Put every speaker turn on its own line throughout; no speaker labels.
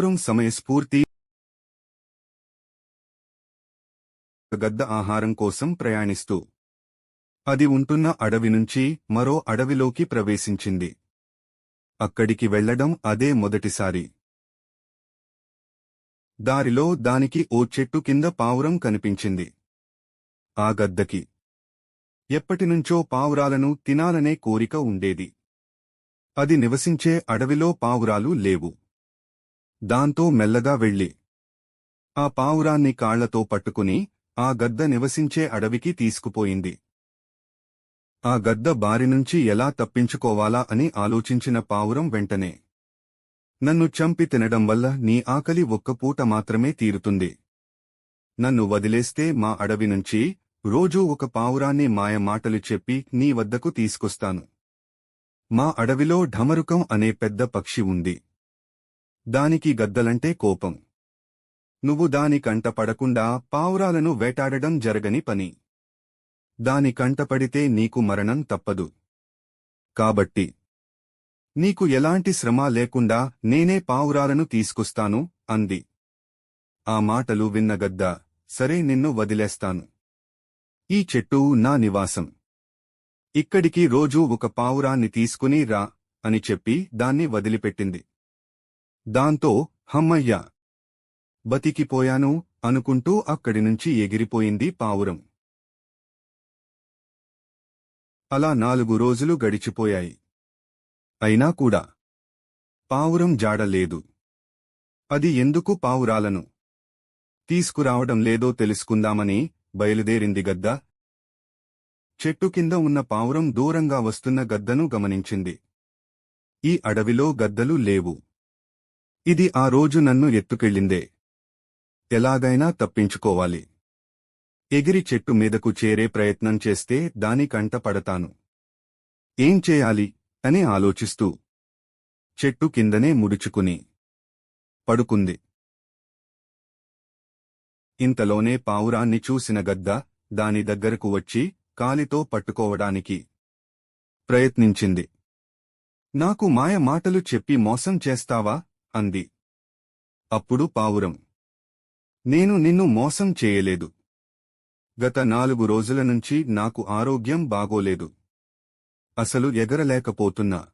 పావురం సమయస్ఫూర్తి గద్ద ఆహారం కోసం ప్రయాణిస్తూ అది ఉంటున్న అడవి నుంచి మరో అడవిలోకి ప్రవేశించింది. అక్కడికి వెళ్ళడం అదే మొదటిసారి. దారిలో దానికి ఓ చెట్టు కింద పావురం కనిపించింది. ఆ గద్దకి ఎప్పటినుంచో పావురాలను తినాలనే కోరిక ఉండేది. అది నివసించే అడవిలో పావురాలు లేవు. దాంతో మెల్లగా వెళ్ళి. ఆ పావురాన్ని కాళ్ళతో పట్టుకుని ఆ గద్ద నివసించే అడవికి తీసుకుపోయింది. ఆ గద్ద బారినుంచి ఎలా తప్పించుకోవాలా అని ఆలోచించిన పావురం వెంటనే. నన్ను చంపి తినడం వల్ల నీ ఆకలి ఒక్కపూట మాత్రమే తీరుతుంది. నన్ను వదిలేస్తే మా అడవి నుంచి రోజూ ఒక పావురాన్ని మాయ మాటలు చెప్పి నీ వద్దకు తీసుకొస్తాను. మా అడవిలో ఢమరుకం అనే పెద్ద పక్షి ఉంది. దానికి గద్దలంటే కోపం. నువ్వు దాని కంట పడకుండా పావురాలను వేటాడడం జరగని పని. దాని కంటపడితే నీకు మరణం తప్పదు. కాబట్టి నీకు ఎలాంటి శ్రమ లేకుండా నేనే పావురాలను తీసుకొస్తాను అంది. ఆ మాటలు విన్న గద్ద సరే నిన్ను వదిలేస్తాను. ఈ చెట్టు నా నివాసం. ఇక్కడికి రోజూ ఒక పావురాన్ని తీసుకుని రా అని చెప్పి దాన్ని వదిలిపెట్టింది. దాంతో హమ్మయ్యా బతికిపోయాను అనుకుంటూ అక్కడి నుంచి ఎగిరిపోయింది పావురం. అలా నాలుగు రోజులు గడిచిపోయాయి. అయినా కూడా పావురం జాడలేదు అది ఎందుకు పావురాలను తీసుకురావడం లేదో తెలుసుకుందామని బయలుదేరింది గద్ద. చెట్టు కింద ఉన్న పావురం దూరంగా వస్తున్న గద్దను గమనించింది. ఈ అడవిలో గద్దలు లేవు. ఇది ఆ రోజు నన్ను ఎత్తుకెళ్ళిందే. ఎలాగైనా తప్పించుకోవాలి. ఎగిరి చెట్టు మీదకు చేరే ప్రయత్నం చేస్తే దాని కంట పడతాను. ఏం చేయాలి? అని ఆలోచిస్తూ. చెట్టు కిందనే ముడుచుకుని. పడుకుంది. ఇంతలోనే పావురాన్ని చూసిన గద్ద దాని దగ్గరకు వచ్చి కాలితో పట్టుకోవడానికి ప్రయత్నించింది. నాకు మాయ మాటలు చెప్పి మోసం చేస్తావా? అంది. అప్పుడు పావురం. నేను నిన్ను మోసం చేయలేదు. గత నాలుగు రోజుల నుంచి నాకు ఆరోగ్యం బాగోలేదు. అసలు ఎగరలేకపోతున్నా.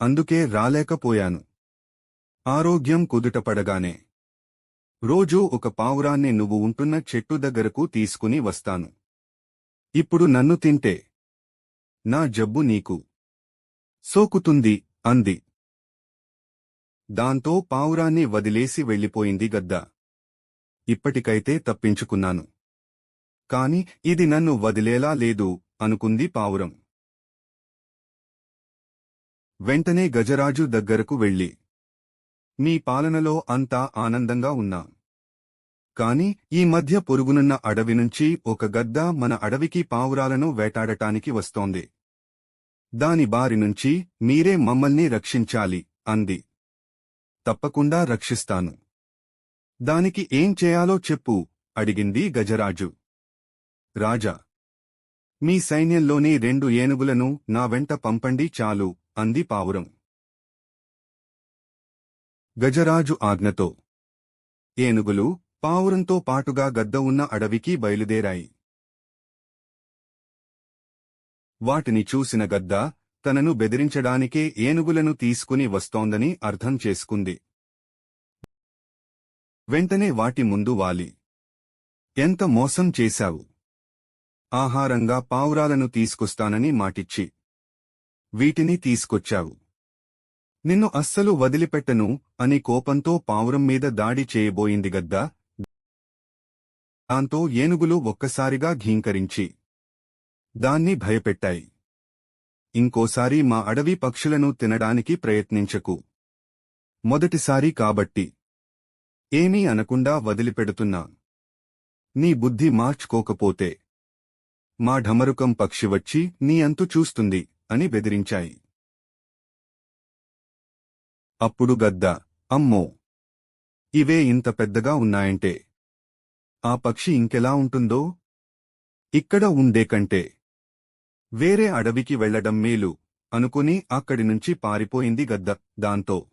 అందుకే రాలేకపోయాను. ఆరోగ్యం కుదుటపడగానే. రోజూ ఒక పావురాన్ని నువ్వు ఉంటున్న చెట్టు దగ్గరకు తీసుకుని వస్తాను. ఇప్పుడు నన్ను తింటే. నా జబ్బు నీకు. సోకుతుంది అంది. దాంతో పావురాన్ని వదిలేసి వెళ్ళిపోయింది గద్ద. ఇప్పటికైతే తప్పించుకున్నాను. కాని ఇది నన్ను వదిలేలా లేదు అనుకుంది పావురం. వెంటనే గజరాజు దగ్గరకు వెళ్ళి మీ పాలనలో అంతా ఆనందంగా ఉన్నా. కాని ఈ మధ్య పొరుగునున్న అడవి నుంచి ఒక గద్ద మన అడవికి పావురాలను వేటాడటానికి వస్తోంది. దాని బారి నుంచి మీరే మమ్మల్ని రక్షించాలి అంది. తప్పకుండా రక్షిస్తాను. దానికి ఏం చేయాలో చెప్పు అడిగింది గజరాజు. రాజా మీ సైన్యంలోని రెండు ఏనుగులను నా వెంట పంపండి చాలు అంది పావురం. గజరాజు ఆజ్ఞతో ఏనుగులు పావురంతో పాటుగా గద్ద ఉన్న అడవికి బయలుదేరాయి. వాటిని చూసిన గద్ద తనను బెదిరించడానికే ఏనుగులను తీసుకుని వస్తోందని అర్థం చేసుకుంది. వెంటనే వాటి ముందు వాలి. ఎంత మోసం చేశావు? ఆహారంగా పావురాలను తీసుకొస్తానని మాటిచ్చి. వీటిని తీసుకొచ్చావు. నిన్ను అస్సలు వదిలిపెట్టను అని కోపంతో పావురం మీద దాడి చేయబోయింది గద్దా. దాంతో ఏనుగులు ఒక్కసారిగా ఘీంకరించి దాన్ని భయపెట్టాయి. ఇంకోసారి మా అడవి పక్షులను తినడానికి ప్రయత్నించకు. మొదటిసారి కాబట్టి. ఏమీ అనకుండా వదిలిపెడుతున్నా. నీ బుద్ధి మార్చుకోకపోతే. మా ఢమరుకం పక్షి వచ్చి నీ అంతు చూస్తుంది అని బెదిరించాయి. అప్పుడు గద్ద అమ్మో! ఇవే ఇంత పెద్దగా ఉన్నాయంటే. ఆ పక్షి ఇంకెలా ఉంటుందో? ఇక్కడ ఉండే కంటే. వేరే అడవికి వెళ్ళడం మేలు అనుకుని అక్కడి నుంచి పారిపోయింది గద్ద. దాంతో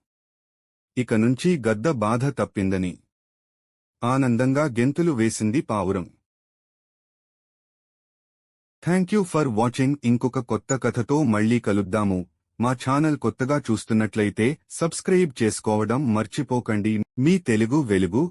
ఇక నుంచి గద్ద బాధ తప్పిందని. ఆనందంగా గెంతులు వేసింది పావురం. థ్యాంక్ యూ ఫర్ వాచింగ్ ఇంకొక కొత్త కథతో మళ్ళీ కలుద్దాము. మా ఛానల్ కొత్తగా చూస్తున్నట్లయితే సబ్స్క్రైబ్ చేసుకోవడం మర్చిపోకండి. మీ తెలుగు వెలుగు.